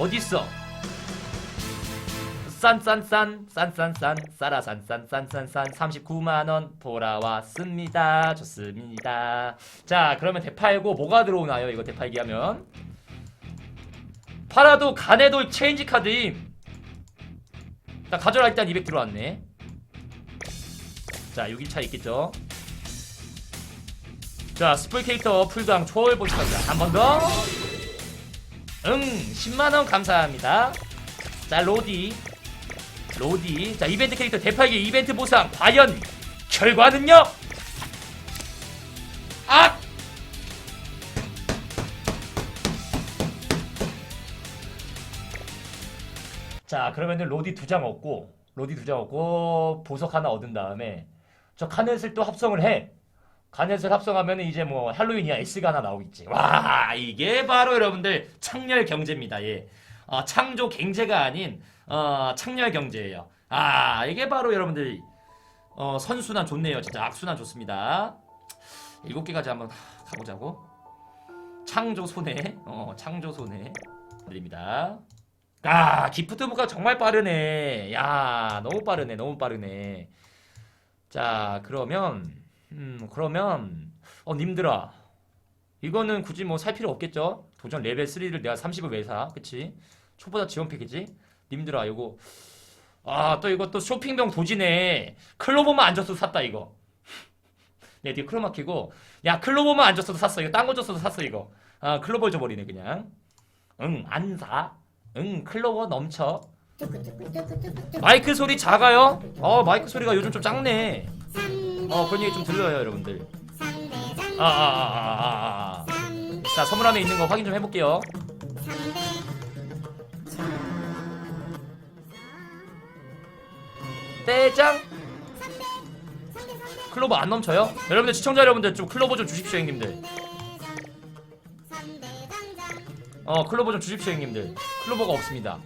어딨어? 싼싼싼 싼싼싼 싸라싼싼싼싼싼 39만원 돌아왔습니다. 좋습니다. 자 그러면 대팔고 뭐가 들어오나요? 이거 대팔기 하면? 팔아도 간에도 체인지 카드임. 자 가져라 일단 200 들어왔네. 자 6일차 있겠죠? 자 스풀 캐릭터 풀강 초월 보시겠습니다 한 번 더 응, 10만원 감사합니다. 자, 로디. 로디. 자, 이벤트 캐릭터 대팔기 이벤트 보상. 과연 결과는요? 아! 자, 그러면은 로디 두 장 얻고, 로디 두 장 얻고, 보석 하나 얻은 다음에, 저 카넷을 또 합성을 해. 가넷을 합성하면 이제 뭐 할로윈이야 S가 하나 나오겠지. 와 이게 바로 여러분들 창렬 경제입니다. 예, 어, 창조 경제가 아닌 어, 창렬 경제예요. 아 이게 바로 여러분들 어, 선순환 좋네요. 진짜 악순환 좋습니다. 일곱 개까지 한번 가보자고. 창조 손해, 어, 창조 손해 드립니다. 아 기프트 부가 정말 빠르네. 야 너무 빠르네, 너무 빠르네. 자 그러면 음 그러면 어 님들아. 이거는 굳이 뭐 살 필요 없겠죠? 도전 레벨 3를 내가 30을 왜 사? 그치? 초보자 지원 팩이지? 님들아 이거. 아또또 쇼핑병 도지네. 클로버만 안 줬어도 샀다 이거. 네 뒤에 클로 막히고. 야 클로버만 안 줬어도 샀어. 이거 딴 거 줬어도 샀어 이거. 아 클로버 줘버리네 그냥. 응 안사 응 클로버 넘쳐. 마이크 소리 작아요? 어 마이크 소리가 요즘 좀 작네 어 그런 얘기 좀 들려요 여러분들. 아아아아아아 자 선물함에 있는 거 확인 좀 해볼게요. 떼장? 클로버 안 넘쳐요? 여러분들 시청자 여러분들 좀 클로버 좀 주십시오 형님들. 어 클로버 좀 주십시오 형님들. 클로버가 없습니다.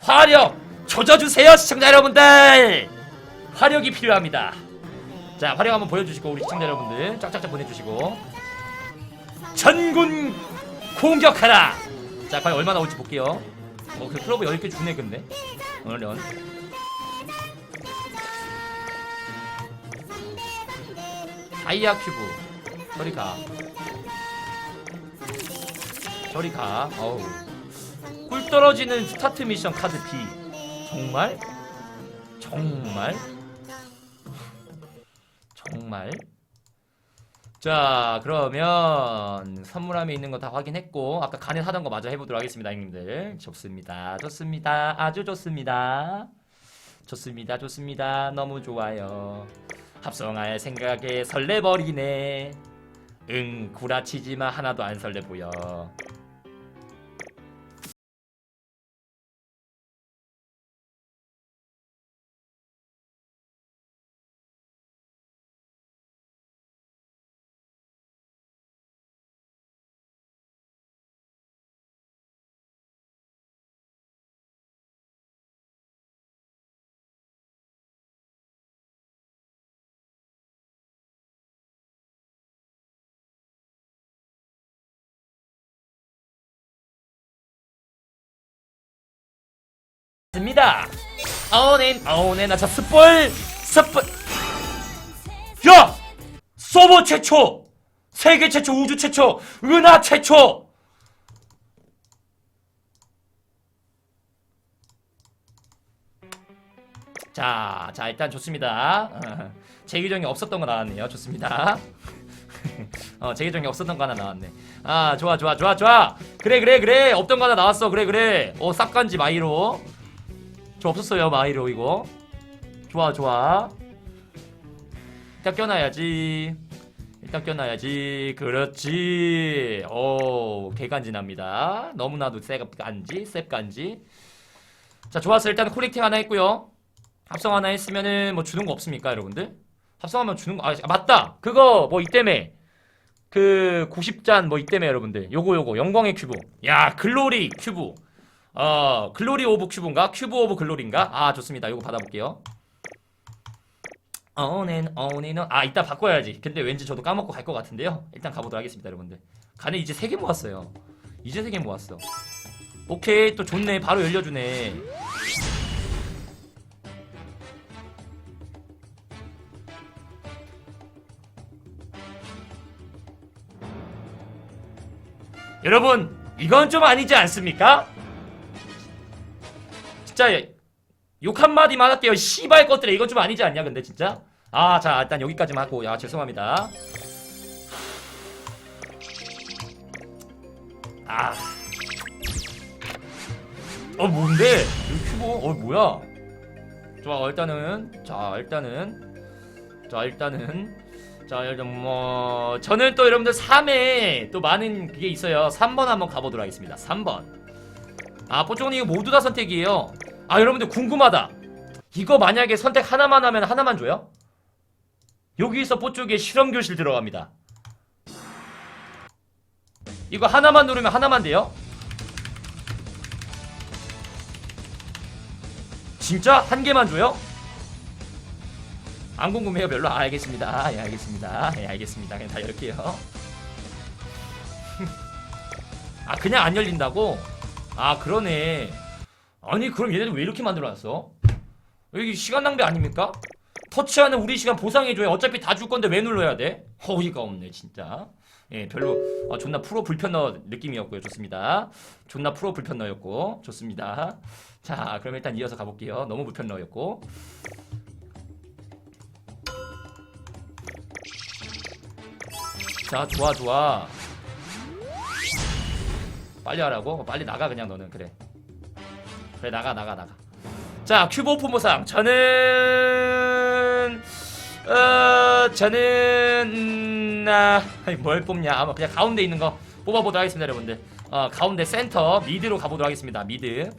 화력! 조져주세요 시청자 여러분들 화력이 필요합니다. 자 화력 한번 보여주시고 우리 시청자 여러분들. 짝짝짝 보내주시고. 전군 공격하라! 자 과연 얼마나 올지 볼게요. 어, 그 클로버 10개 주네 근데. 얼른 다이아 큐브. 저리 가. 저리 가. 어우. 꿀 떨어지는 스타트 미션 카드 B. 정말? 정말? 정말? 자 그러면 선물함에 있는 거 다 확인했고 아까 간에 사던 거 마저 해보도록 하겠습니다 형님들. 좋습니다. 좋습니다. 아주 좋습니다. 좋습니다. 좋습니다. 너무 좋아요. 합성할 생각에 설레버리네. 응 구라치지마. 하나도 안 설레 보여 습니다. 어넨 어넨 아자 스볼 스볼 야 서버 최초 세계 최초 우주 최초 은하 최초 자, 자 일단 좋습니다. 어, 제 규정이 없었던 거 나왔네요. 좋습니다. 어, 제 규정이 없었던 거 하나 나왔네. 아, 좋아, 좋아, 좋아, 좋아. 그래, 그래, 그래. 없던 거 하나 나왔어. 그래, 그래. 어, 쌉간지 마이로. 저 없었어요 마이로 이거. 좋아 좋아. 일단 껴놔야지. 일단 껴놔야지. 그렇지. 오 개간지납니다. 너무나도 쎄간지 쎄간지. 자 좋았어 일단 콜렉팅 하나 했고요. 합성 하나 했으면은 뭐 주는 거 없습니까 여러분들? 합성하면 주는 거아 맞다. 그거 뭐 이때문에 그 90잔 뭐 이때문에 여러분들. 요거 요거. 영광의 큐브. 야 글로리 큐브 어 글로리 오브 큐브인가? 큐브 오브 글로리인가? 아 좋습니다. 이거 받아볼게요. 어넨 어넨 아 이따 바꿔야지. 근데 왠지 저도 까먹고 갈 것 같은데요. 일단 가보도록 하겠습니다, 여러분들. 간에 이제 3개 모았어요. 이제 세 개 모았어. 오케이 또 좋네 바로 열려주네. 여러분 이건 좀 아니지 않습니까? 진짜 욕 한마디만 할게요. 씨발 것들에 이건 좀 아니지 않냐 근데 진짜? 아 자 일단 여기까지만 하고. 야 죄송합니다. 아. 어 뭔데? 이 큐브 어 뭐야? 좋아 일단은 자 일단은 자 일단은 자 일단 뭐 저는 또 여러분들 3회 또 많은 그게 있어요. 3번 한번 가보도록 하겠습니다. 3번. 아 이거 모두 다 선택이에요 아 여러분들 궁금하다 이거 만약에 선택 하나만 하면 하나만 줘요? 여기서 뽀쪽에 실험 교실 들어갑니다 이거 하나만 누르면 하나만 돼요? 진짜? 한 개만 줘요? 안 궁금해요 별로? 아, 알겠습니다 예 알겠습니다 예 알겠습니다 그냥 다 열게요 아 그냥 안 열린다고? 아 그러네 아니 그럼 얘네들 왜 이렇게 만들어놨어? 여기 시간 낭비 아닙니까? 터치하는 우리 시간 보상해줘야 어차피 다 줄 건데 왜 눌러야 돼? 어이가 없네 진짜. 예 별로 아, 존나 프로 불편러 느낌이었고요. 좋습니다. 존나 프로 불편러였고 좋습니다. 자 그럼 일단 이어서 가볼게요. 너무 불편러였고. 자 좋아 좋아. 빨리 하라고? 빨리 나가 그냥 너는. 그래 그래 나가 나가 나가. 자 큐브 오픈 보상. 저는 어 저는 음, 아, 뭘 뽑냐. 아마 그냥 가운데 있는 거 뽑아보도록 하겠습니다 여러분들. 어 가운데 센터 미드로 가보도록 하겠습니다. 미드.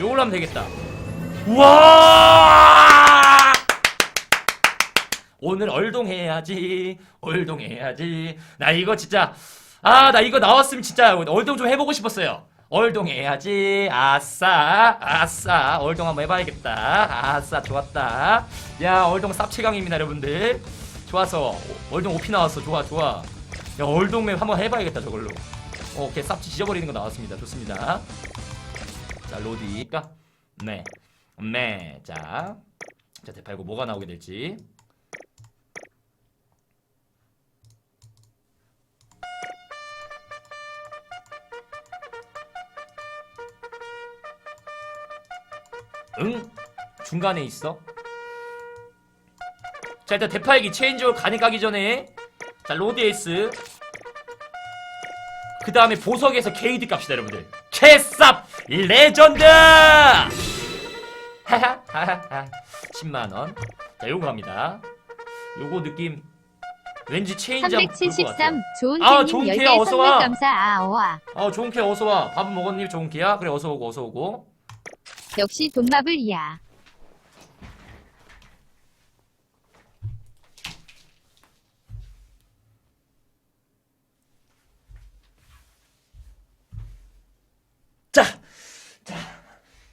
요걸로 하면 되겠다. 우와! 오늘 얼동해야지 얼동해야지. 나 이거 진짜 아 나 이거 나왔으면 진짜 얼동 좀 해보고 싶었어요 얼동 해야지. 아싸 아싸. 얼동 한번 해봐야겠다. 아싸 좋았다. 야 얼동 쌉체강입니다 여러분들. 좋아서 얼동 오피 나왔어. 좋아 좋아. 야 얼동맵 한번 해봐야겠다 저걸로. 어, 오케이 쌉치 지져버리는 거 나왔습니다. 좋습니다. 자 로디. 네네자 자 대파 이거 뭐가 나오게 될지 응? 중간에 있어? 자 일단 대파이기 체인지올 간이 가기 전에 자 로디에이스 그 다음에 보석에서 KD 값이다 여러분들. 개쌉! 레전드! 하하하하 10만원. 자 요거 갑니다. 요거 느낌. 왠지 같아요. 373 좋은 아, 좋은 10개 케어 어서 와. 감사. 아오아 어 좋은 케 어서 와. 밥은 먹었니? 좋은 케야 그래 어서 오고 어서 오고 역시 돈마블이야 자, 자,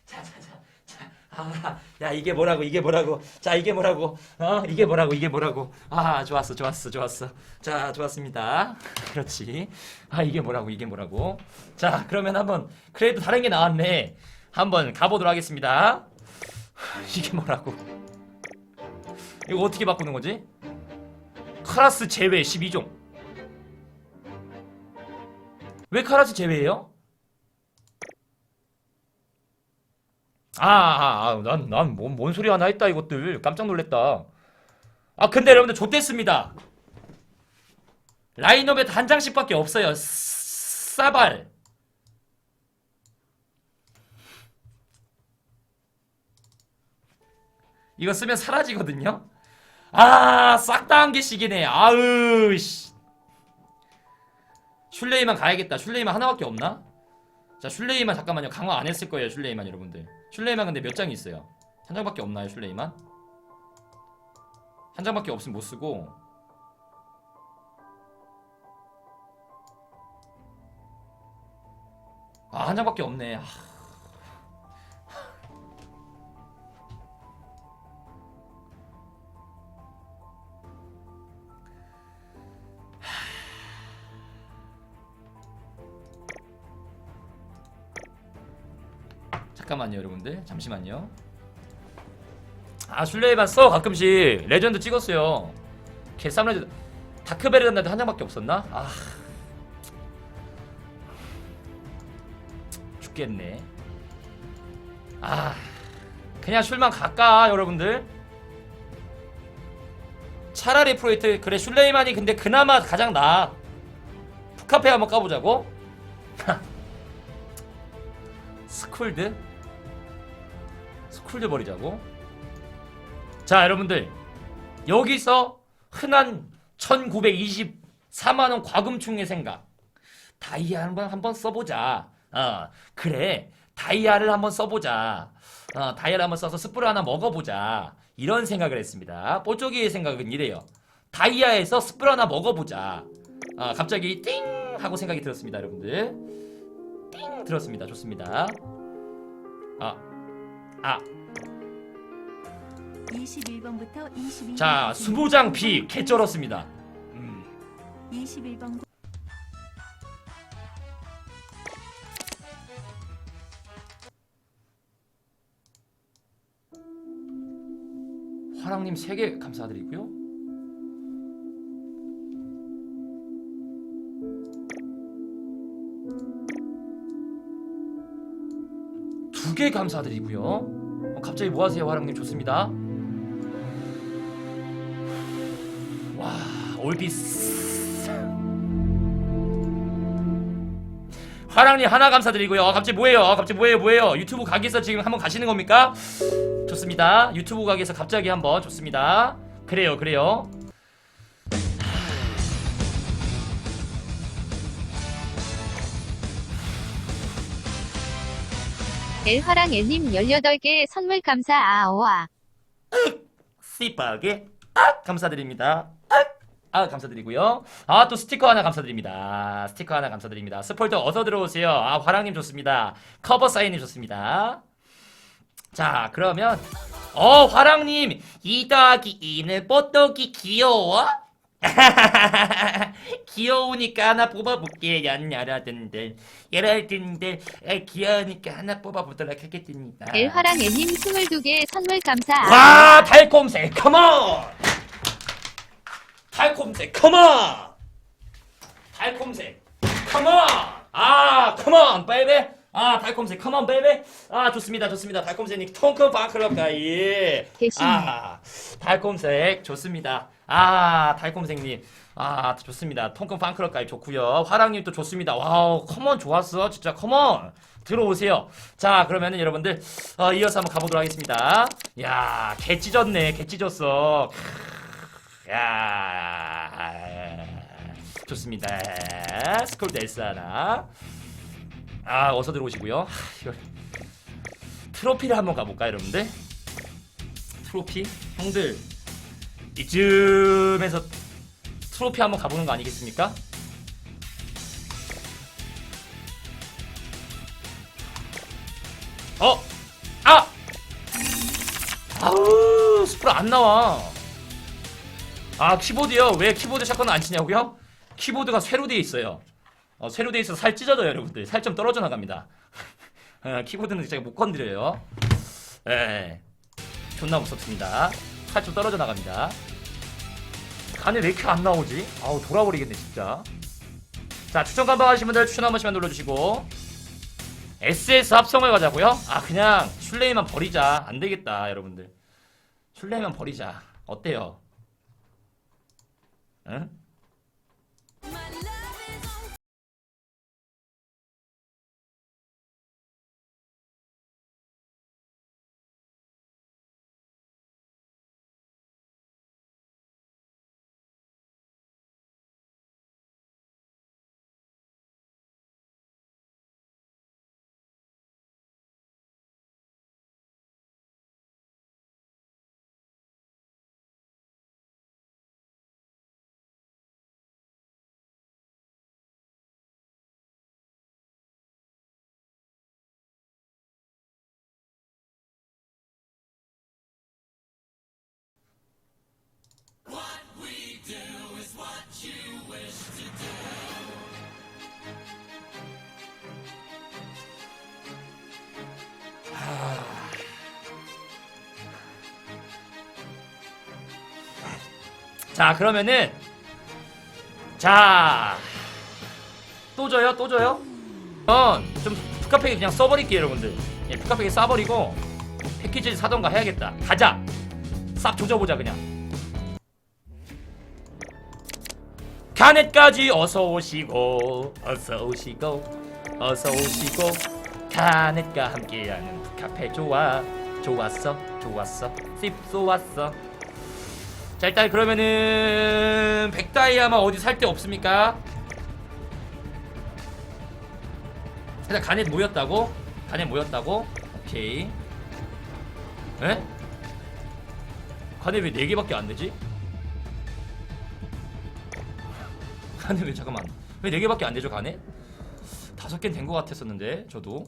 자, 자, 자, 자. 아, 야 이게 뭐라고 이게 뭐라고. 자 이게 뭐라고. 어 이게 뭐라고 이게 뭐라고. 아 좋았어 좋았어 좋았어. 자 좋았습니다. 그렇지. 아 이게 뭐라고 이게 뭐라고. 자 그러면 한번 그래도 다른 게 나왔네 한번 가보도록 하겠습니다 이게 뭐라고 이거 어떻게 바꾸는 거지 카라스 제외 12종 왜 카라스 제외예요? 아, 아, 아, 난, 난, 뭔, 뭔 소리 하나 했다, 이것들. 깜짝 놀랬다. 아, 근데 여러분들, 좆됐습니다. 라인업에 한 장씩밖에 없어요. 싸발. 이거 쓰면 사라지거든요? 아, 싹 다 한 개씩이네. 아으, 씨. 슐레이만 가야겠다. 슐레이만 하나밖에 없나? 자, 슐레이만 잠깐만요. 강화 안 했을 거예요, 슐레이만 여러분들. 슐레이만 근데 몇 장이 있어요? 한 장밖에 없나요, 슐레이만? 한 장밖에 없으면 못 쓰고. 아, 한 장밖에 없네. 아. 잠깐만요 여러분들. 잠시만요. 아 슐레이만 써 가끔씩. 레전드 찍었어요. 개쌈 레전드 다크베르 단한테 한 장밖에 없었나? 아. 죽겠네. 아 그냥 슐만 갈까 여러분들? 차라리 프로이트 그래 슐레이만이 근데 그나마 가장 나아 푸카페 한번 까보자고? 스쿨드? 스 쿨드 버리자고. 자 여러분들. 여기서 흔한 1924만원 과금충의 생각. 다이아 한번 한번 써보자. 어 그래. 다이아를 한번 써보자. 어 다이아를 한번 써서 스프를 하나 먹어보자. 이런 생각을 했습니다. 뽀쪽이의 생각은 이래요. 다이아에서 스프를 하나 먹어보자. 아 갑자기 띵 하고 생각이 들었습니다 여러분들. 띵 들었습니다. 좋습니다. 아 21번부터 22번. 자 수보장 B 개쩔었습니다 음. 21번 화랑님 3개 감사드리고요 두 개 감사드리고요 어, 갑자기 뭐 하세요 화랑님 좋습니다 올비스 화랑님 하나 감사드리고요 어, 갑자기 뭐예요 어, 갑자기 뭐예요 뭐예요 유튜브 가게에서 지금 한번 가시는 겁니까? 좋습니다. 유튜브 가게에서 갑자기 한번 좋습니다. 그래요, 그래요. 엘화랑 엘님 18개 선물 감사 아오아. 씨빠게 아, 감사드립니다. 아, 아, 감사드리고요. 아, 또 스티커 하나 감사드립니다. 스티커 하나 감사드립니다. 스폴더 어서 들어오세요. 아, 화랑님 좋습니다. 커버 사인님 좋습니다. 자, 그러면 어, 화랑님 2 더하기 2는 뽀떡이 귀여워? 귀여우니까 하나 뽑아볼게 연여라든들 여러분들 에, 귀여우니까 하나 뽑아보도록 하겠습니다 엘화랑 엘님 22개 선물 감사 와 달콤색 컴온 달콤색. 컴온 달콤색. 컴온 아 컴온 베이베 아 달콤색. 컴온 베이베 아 좋습니다 좋습니다. 달콤색님 통큰 바클럽 가이. 대신 아 달콤색. 좋습니다. 아 달콤색님 아 좋습니다. 통큰 팬클럽 가입 좋고요. 화랑님 또 좋습니다. 와우 컴온 좋았어. 진짜 컴온 들어오세요. 자 그러면은 여러분들 어, 이어서 한번 가보도록 하겠습니다. 야 개 찢었네. 개 찢었어. 크, 야 좋습니다 스콜드 S 하나 아 어서 들어오시고요 트로피를 한번 가볼까요 여러분들 트로피 형들 이쯤에서 트로피 한번 가보는 거 아니겠습니까? 어? 아! 아우 스프라 안 나와 아 키보드요? 왜 키보드 샷건을 안 치냐고요? 키보드가 쇠로 돼 있어요. 어, 쇠로 돼 있어서 살 찢어져요 여러분들. 살 좀 떨어져 나갑니다. 어, 키보드는 제가 못 건드려요. 예 존나 무섭습니다. 살 좀 떨어져 나갑니다. 간에 왜 이렇게 안 나오지? 아우 돌아버리겠네 진짜. 자 추천 감방 하신 분들 추천 한 번씩만 눌러주시고. SS 합성을 가자고요? 아 그냥 슐레이만 버리자. 안 되겠다 여러분들. 슐레이만 버리자. 어때요? 응? 아. 자 그러면은 자또 줘요 또 줘요? 어좀 푸카팩에 그냥 써버릴게요 여러분들. 예, 푸카팩에 싸버리고 패키지를 사던가 해야겠다. 가자. 싹 조져보자 그냥. 가넷까지 어서 오시고 어서 오시고 어서 오시고 가넷과 함께하는 푸카페 좋아 좋았어 좋았어 씹 쏘았어 자 일단 그러면은 백다이아마 어디 살 데 없습니까? 일단 간에 모였다고? 간에 모였다고? 오케이 에? 간에 왜 4개밖에 안 되지? 간에 왜 잠깐만. 왜 4개밖에 안 되죠 간에? 다섯 개는 된것 같았었는데 저도.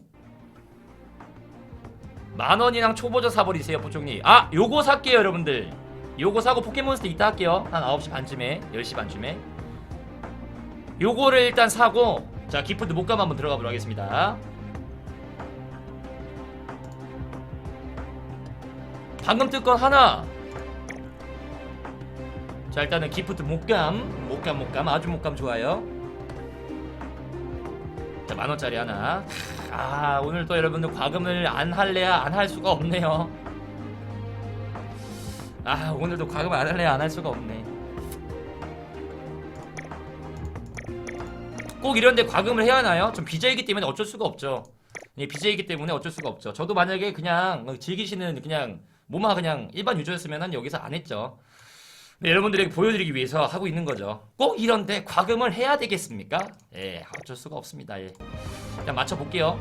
만원이랑 초보자 사버리세요 포쪽님 아 요거 살게요 여러분들. 요거 사고 포켓몬스터 이따 할게요. 한 9시 반쯤에 10시 반쯤에. 요거를 일단 사고 자 기프트 목감 한번 들어가 보도록 하겠습니다. 방금 뜰 건 하나 자 일단은 기프트 목감 목감 목감 아주 목감 좋아요 자 만원짜리 하나 아 오늘 또 여러분들 과금을 안 할래야 안 할 수가 없네요 아 오늘도 과금을 안 할래야 안 할 수가 없네 꼭 이런데 과금을 해야 하나요? 좀 BJ이기 때문에 어쩔 수가 없죠. 예, BJ이기 때문에 어쩔 수가 없죠. 저도 만약에 그냥 뭐 즐기시는 그냥 몸화 그냥 일반 유저였으면 여기서 안 했죠. 근데 여러분들에게 보여드리기 위해서 하고 있는 거죠. 꼭 이런데 과금을 해야 되겠습니까? 예, 어쩔 수가 없습니다. 예. 일단 맞춰볼게요.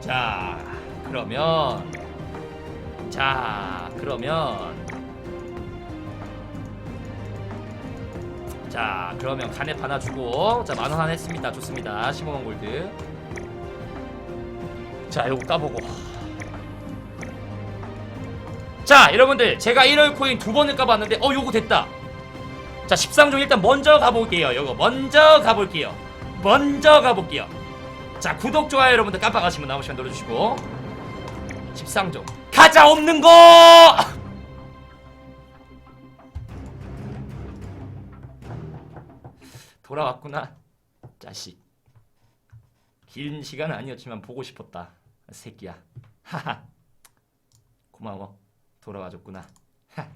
자, 그러면 자, 그러면 자 그러면 간에 하나 주고 자 만원 하나 했습니다 좋습니다 15만 골드 자 요거 까보고 자 여러분들 제가 1월 코인 두 번을 까봤는데 어 요거 됐다. 자 13종 일단 먼저 가볼게요 요거. 먼저 가볼게요. 먼저 가볼게요. 자 구독 좋아요 여러분들 깜빡하시면 나오시면 눌러주시고. 13종. 가자 없는 거! 돌아왔구나 자식. 긴 시간은 아니었지만 보고 싶었다 새끼야. 하하. 고마워 돌아와줬구나 하.